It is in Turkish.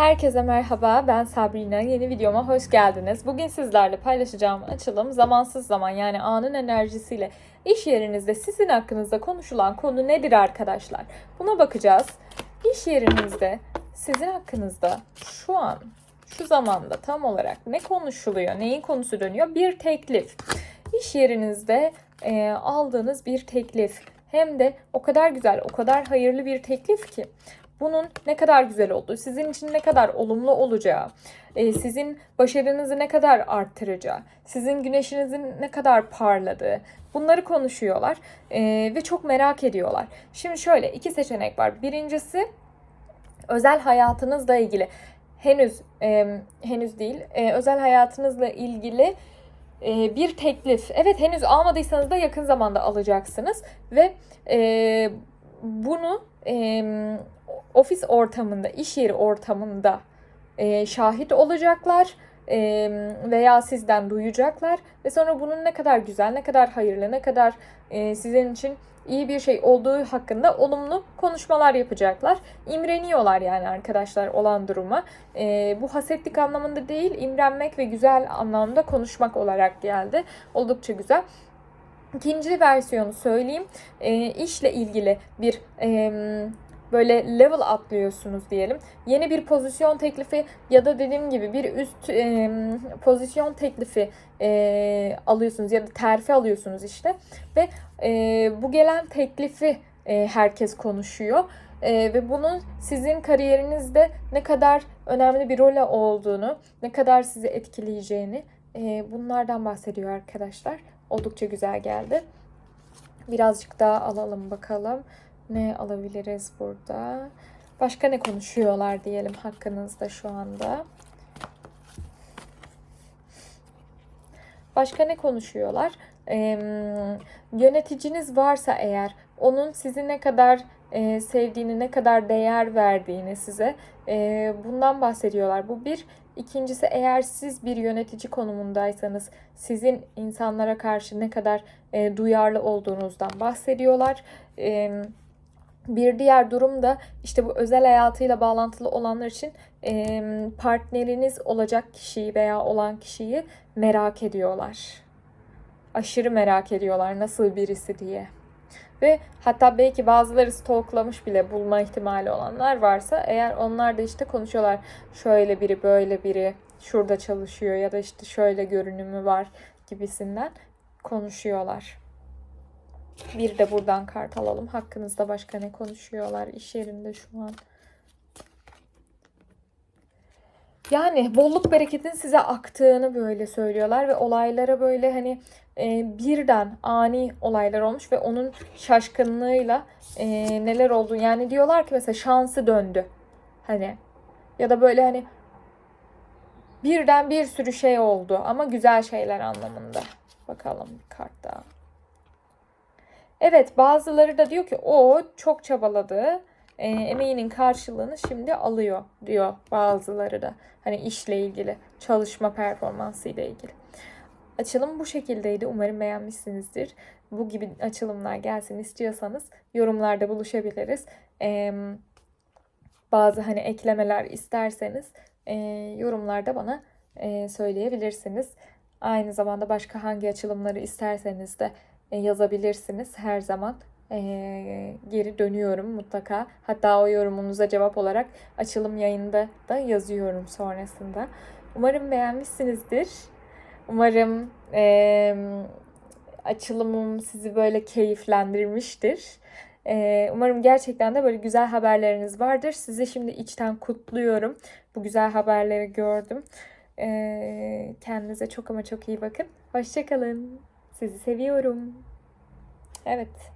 Herkese merhaba, ben Sabrina. Yeni videoma hoş geldiniz. Bugün sizlerle paylaşacağım açılım zamansız zaman yani anın enerjisiyle iş yerinizde sizin hakkınızda konuşulan konu nedir arkadaşlar? Buna bakacağız. İş yerinizde sizin hakkınızda şu an, şu zamanda tam olarak ne konuşuluyor, neyin konusu dönüyor? Bir teklif. İş yerinizde e, aldığınız bir teklif. Hem de o kadar güzel, o kadar hayırlı bir teklif ki bunun ne kadar güzel olduğu, sizin için ne kadar olumlu olacağı, e, sizin başarınızı ne kadar arttıracağı, sizin güneşinizin ne kadar parladığı bunları konuşuyorlar e, ve çok merak ediyorlar. Şimdi şöyle iki seçenek var. Birincisi özel hayatınızla ilgili henüz e, henüz değil özel hayatınızla ilgili bir teklif. Evet henüz almadıysanız da yakın zamanda alacaksınız ve bunu ofis ortamında, iş yeri ortamında e, şahit olacaklar e, veya sizden duyacaklar ve sonra bunun ne kadar güzel, ne kadar hayırlı, ne kadar e, sizin için iyi bir şey olduğu hakkında olumlu konuşmalar yapacaklar. İmreniyorlar yani arkadaşlar olan duruma. E, bu hasetlik anlamında değil, imrenmek ve güzel anlamda konuşmak olarak geldi. Oldukça güzel. İkinci versiyonu söyleyeyim. E, işle ilgili bir e, böyle level atlıyorsunuz diyelim. Yeni bir pozisyon teklifi ya da dediğim gibi bir üst e, pozisyon teklifi e, alıyorsunuz ya da terfi alıyorsunuz işte ve e, bu gelen teklifi e, herkes konuşuyor. E, ve bunun sizin kariyerinizde ne kadar önemli bir rol olduğunu, ne kadar sizi etkileyeceğini e, bunlardan bahsediyor arkadaşlar. Oldukça güzel geldi. Birazcık daha alalım bakalım. Ne alabiliriz burada? Başka ne konuşuyorlar diyelim hakkınızda şu anda. Başka ne konuşuyorlar? Ee, yöneticiniz varsa eğer onun sizi ne kadar e, sevdiğini, ne kadar değer verdiğini size e, bundan bahsediyorlar. Bu bir. İkincisi eğer siz bir yönetici konumundaysanız sizin insanlara karşı ne kadar e, duyarlı olduğunuzdan bahsediyorlar. E, bir diğer durum da işte bu özel hayatıyla bağlantılı olanlar için e, partneriniz olacak kişiyi veya olan kişiyi merak ediyorlar. Aşırı merak ediyorlar nasıl birisi diye. Ve hatta belki bazıları stalklamış bile bulma ihtimali olanlar varsa eğer onlar da işte konuşuyorlar şöyle biri böyle biri şurada çalışıyor ya da işte şöyle görünümü var gibisinden konuşuyorlar. Bir de buradan kart alalım. Hakkınızda başka ne konuşuyorlar iş yerinde şu an? Yani bolluk bereketin size aktığını böyle söylüyorlar ve olaylara böyle hani e, birden ani olaylar olmuş ve onun şaşkınlığıyla e, neler oldu yani diyorlar ki mesela şansı döndü hani ya da böyle hani birden bir sürü şey oldu ama güzel şeyler anlamında. Bakalım bir kart daha. Evet bazıları da diyor ki o çok çabaladı. E, emeğinin karşılığını şimdi alıyor diyor bazıları da. Hani işle ilgili, çalışma performansı ile ilgili. Açılım bu şekildeydi. Umarım beğenmişsinizdir. Bu gibi açılımlar gelsin istiyorsanız yorumlarda buluşabiliriz. Ee, bazı hani eklemeler isterseniz e, yorumlarda bana e, söyleyebilirsiniz. Aynı zamanda başka hangi açılımları isterseniz de yazabilirsiniz her zaman. E, geri dönüyorum mutlaka. Hatta o yorumunuza cevap olarak açılım yayında da yazıyorum sonrasında. Umarım beğenmişsinizdir. Umarım e, açılımım sizi böyle keyiflendirmiştir. E, umarım gerçekten de böyle güzel haberleriniz vardır. Sizi şimdi içten kutluyorum. Bu güzel haberleri gördüm. E, kendinize çok ama çok iyi bakın. Hoşçakalın. Sizi seviyorum. Evet.